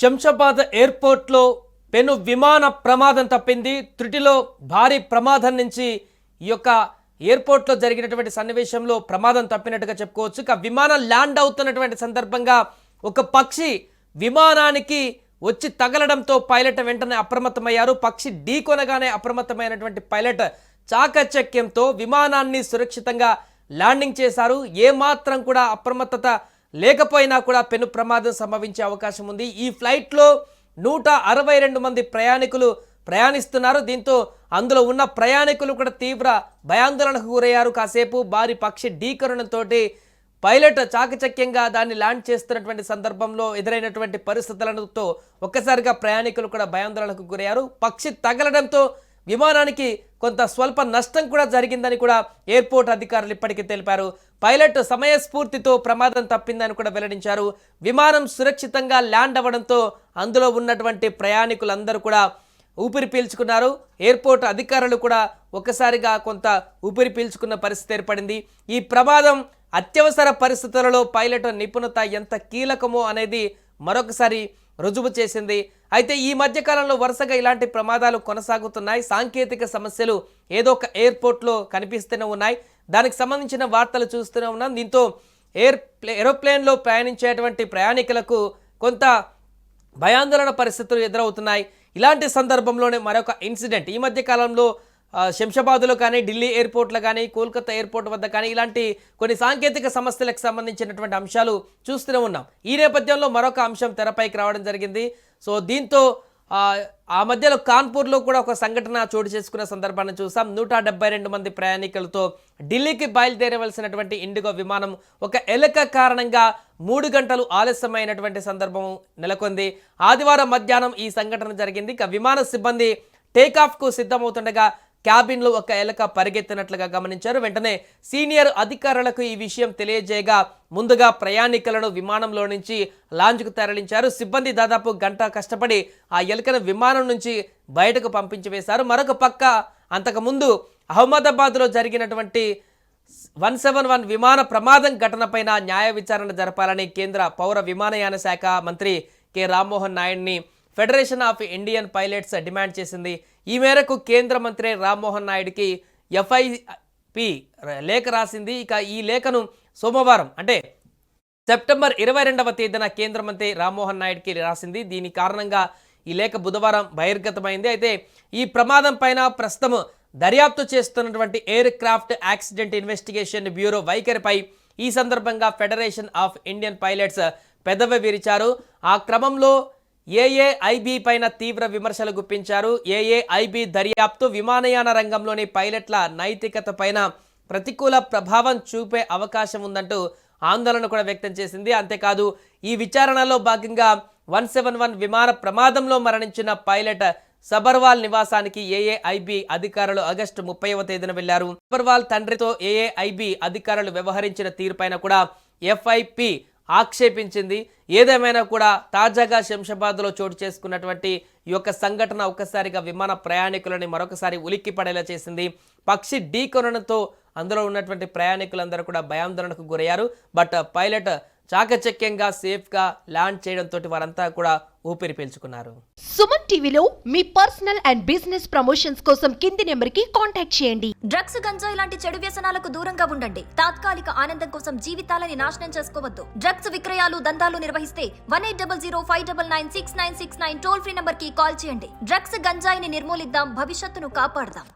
శంషాబాద్ ఎయిర్పోర్ట్లో పెను విమాన ప్రమాదం తప్పింది. త్రుటిలో భారీ ప్రమాదం నుంచి ఈ యొక్క ఎయిర్పోర్ట్లో జరిగినటువంటి సన్నివేశంలో ప్రమాదం తప్పినట్టుగా చెప్పుకోవచ్చు. ఇక విమానం ల్యాండ్ అవుతున్నటువంటి సందర్భంగా ఒక పక్షి విమానానికి వచ్చి తగలడంతో పైలట్ వెంటనే అప్రమత్తమయ్యారు. పక్షి ఢీకొనగానే అప్రమత్తమైనటువంటి పైలట్ చాకచక్యంతో విమానాన్ని సురక్షితంగా ల్యాండింగ్ చేశారు. ఏమాత్రం కూడా అప్రమత్తత లేకపోయినా కూడా పెను ప్రమాదం సంభవించే అవకాశం ఉంది. ఈ ఫ్లైట్లో నూట అరవై రెండు మంది ప్రయాణికులు ప్రయాణిస్తున్నారు. దీంతో అందులో ఉన్న ప్రయాణికులు కూడా తీవ్ర భయాందోళనకు గురయ్యారు. కాసేపు భారీ పక్షి ఢీకరణతో పైలట్ చాకచక్యంగా దాన్ని ల్యాండ్ చేస్తున్నటువంటి సందర్భంలో ఎదురైనటువంటి పరిస్థితులతో ఒక్కసారిగా ప్రయాణికులు కూడా భయాందోళనకు గురయ్యారు. పక్షి తగలడంతో విమానానికి కొంత స్వల్ప నష్టం కూడా జరిగిందని కూడా ఎయిర్పోర్ట్ అధికారులు ఇప్పటికీ తెలిపారు. పైలట్ సమయస్ఫూర్తితో ప్రమాదం తప్పిందని కూడా వెల్లడించారు. విమానం సురక్షితంగా ల్యాండ్ అవ్వడంతో అందులో ఉన్నటువంటి ప్రయాణికులందరూ కూడా ఊపిరి పీల్చుకున్నారు. ఎయిర్పోర్ట్ అధికారులు కూడా ఒక్కసారిగా కొంత ఊపిరి పీల్చుకున్న పరిస్థితి ఏర్పడింది. ఈ ప్రమాదం అత్యవసర పరిస్థితులలో పైలట్ నిపుణత ఎంత కీలకమో అనేది మరొకసారి రుజువు చేసింది. అయితే ఈ మధ్యకాలంలో వరుసగా ఇలాంటి ప్రమాదాలు కొనసాగుతున్నాయి. సాంకేతిక సమస్యలు ఏదో ఒక ఎయిర్పోర్ట్లో కనిపిస్తూనే ఉన్నాయి. దానికి సంబంధించిన వార్తలు చూస్తూనే ఉన్నాం. దీంతో ఎయిర్ ఏరోప్లేన్లో ప్రయాణించేటువంటి ప్రయాణికులకు కొంత భయాందోళన పరిస్థితులు ఎదురవుతున్నాయి. ఇలాంటి సందర్భంలోనే మరొక ఇన్సిడెంట్. ఈ మధ్య కాలంలో శంషాబాద్లో కానీ ఢిల్లీ ఎయిర్పోర్ట్లో కానీ కోల్కతా ఎయిర్పోర్ట్ వద్ద కానీ ఇలాంటి కొన్ని సాంకేతిక సమస్యలకు సంబంధించినటువంటి అంశాలు చూస్తూనే ఉన్నాం. ఈ నేపథ్యంలో మరొక అంశం తెరపైకి రావడం జరిగింది. సో దీంతో ఆ, మధ్యలో కాన్పూర్లో కూడా ఒక సంఘటన చోటు చేసుకున్న సందర్భాన్ని చూసాం. నూట డెబ్బై రెండు మంది ప్రయాణికులతో ఢిల్లీకి బయలుదేరవలసినటువంటి ఇండిగో విమానం ఒక ఎలక కారణంగా మూడు గంటలు ఆలస్యమైనటువంటి సందర్భం నెలకొంది. ఆదివారం మధ్యాహ్నం ఈ సంఘటన జరిగింది. ఇక విమాన సిబ్బంది టేకాఫ్కు సిద్ధమవుతుండగా క్యాబిన్లో ఒక ఎలక పరిగెత్తినట్లుగా గమనించారు. వెంటనే సీనియర్ అధికారులకు ఈ విషయం తెలియజేయగా ముందుగా ప్రయాణికులను విమానంలో నుంచి లాంజ్కు తరలించారు. సిబ్బంది దాదాపు గంట కష్టపడి ఆ ఎలుకను విమానం నుంచి బయటకు పంపించి వేశారు. మరొక పక్క అంతకుముందు అహ్మదాబాద్లో జరిగినటువంటి వన్ సెవెన్ వన్ విమాన ప్రమాదం ఘటనపైన న్యాయ విచారణ జరపాలని కేంద్ర పౌర విమానయాన శాఖ మంత్రి కె రామ్మోహన్ నాయుడిని federation of Indian pilots demand చేసింది. ఈ మేరకు కేంద్ర మంత్రి రామ్మోహన్ నాయుడికి ఎఫ్ఐపి లేఖ రాసింది. ఇక ఈ లేఖను సోమవారం అంటే సెప్టెంబర్ ఇరవై రెండవ తేదీన కేంద్ర మంత్రి రామ్మోహన్ నాయుడుకి రాసింది. దీని కారణంగా ఈ లేఖ బుధవారం బహిర్గతమైంది. అయితే ఈ ప్రమాదం పైన ప్రస్తుతం దర్యాప్తు చేస్తున్నటువంటి aircraft accident investigation bureau వైఖరిపై ఈ సందర్భంగా ఫెడరేషన్ ఆఫ్ ఇండియన్ పైలట్స్ పెదవి విరిచారు. ఆ క్రమంలో ఏఏఐబి పైన తీవ్ర విమర్శలు గుప్పించారు. ఏఏఐబి దర్యాప్తు విమానయాన రంగంలోని పైలట్ల నైతికత పైన ప్రతికూల ప్రభావం చూపే అవకాశం ఉందంటూ ఆందోళన కూడా వ్యక్తం చేసింది. అంతేకాదు ఈ విచారణలో భాగంగా వన్ సెవెన్ వన్ విమాన ప్రమాదంలో మరణించిన పైలట్ సబర్వాల్ నివాసానికి ఏఏఐబి అధికారులు ఆగస్టు ముప్పైవ తేదీన వెళ్ళారు. సబర్వాల్ తండ్రితో ఏఏఐబి అధికారులు వ్యవహరించిన తీరుపైన కూడా ఎఫ్ఐపి ఆక్షేపించింది. ఏదేమైనా కూడా తాజాగా శంషాబాద్లో చోటు చేసుకున్నటువంటి ఈ యొక్క సంఘటన ఒక్కసారిగా విమాన ప్రయాణికులని మరొకసారి ఉలిక్కి పడేలా చేసింది. పక్షి ఢీకొనడంతో అందులో ఉన్నటువంటి ప్రయాణికులందరూ కూడా భయాందోళనకు గురయ్యారు. బట్ పైలట్ చాకచక్యంగా సేఫ్గా ల్యాండ్ చేయడంతో వారంతా కూడా ఊపిరి పీల్చుకున్నారు. సుమన్ టీవీలో మీ పర్సనల్ అండ్ బిజినెస్ ప్రమోషన్స్ కోసం కింది నెంబర్కి కాంటాక్ట్ చేయండి. డ్రగ్స్ గంజాయి లాంటి చెడు వ్యసనాలకు దూరంగా ఉండండి. తాత్కాలిక ఆనందం కోసం జీవితాలని నాశనం చేసుకోవద్దు. డ్రగ్స్ విక్రయాలు దందాలు నిర్వహిస్తే one eight double zero five double nine six nine six nine toll free నంబర్కి కాల్ చేయండి. డ్రగ్స్ గంజాయిని నిర్మూలిద్దాం భవిష్యత్తును కాపాడదాం.